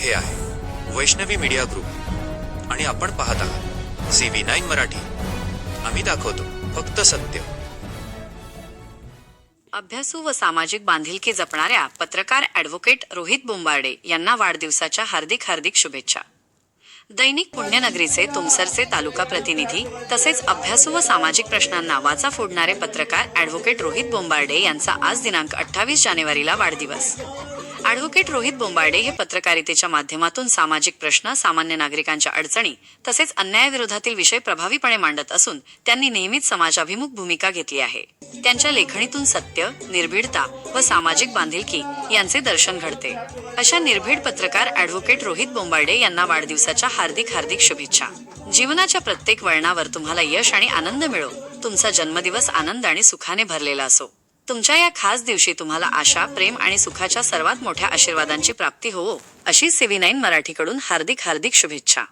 हे आहे. Vaishnavi media group. आणि आपण पाहत आहात सी व्ही नाईन मराठी. आम्ही दाखवतो फक्त सत्य. अभ्यासू व सामाजिक बांधिलकी जपणाऱ्या पत्रकार ॲडव्होकेट रोहित बोंबार्डे यांना वाढदिवसाच्या हार्दिक हार्दिक शुभेच्छा. दैनिक पुण्यनगरीचे तुमसरचे तालुका प्रतिनिधी तसेच अभ्यासू व सामाजिक प्रश्नांना वाचा फोडणारे पत्रकार ॲडव्होकेट रोहित बोंबार्डे यांचा आज दिनांक अठ्ठावीस जानेवारीला वाढदिवस. ॲडव्होकेट रोहित बोंबार्डे हे पत्रकारितेच्या माध्यमातून सामाजिक प्रश्न सामान्य नागरिकांच्या अडचणी तसेच अन्यायाविरोधातील विषय प्रभावीपणे मांडत असून त्यांनी नेहमीच समाजाभिमुख भूमिका घेतली आहे. त्यांच्या लेखणीतून सत्य निर्भीडता व सामाजिक बांधिलकी यांचे दर्शन घडते. अशा निर्भीड पत्रकार ॲडव्होकेट रोहित बोंबार्डे यांना वाढदिवसाच्या हार्दिक हार्दिक शुभेच्छा. जीवनाच्या प्रत्येक वळणावर तुम्हाला यश आणि आनंद मिळो. तुमचा जन्मदिवस आनंद आणि सुखाने भरलेला असो. तुमच्या या खास दिवशी तुम्हाला आशा प्रेम आणि सुखाच्या सर्वात मोठ्या आशीर्वादांची प्राप्ती होवो. अशी सीव्ही नाईन मराठीकडून हार्दिक हार्दिक शुभेच्छा.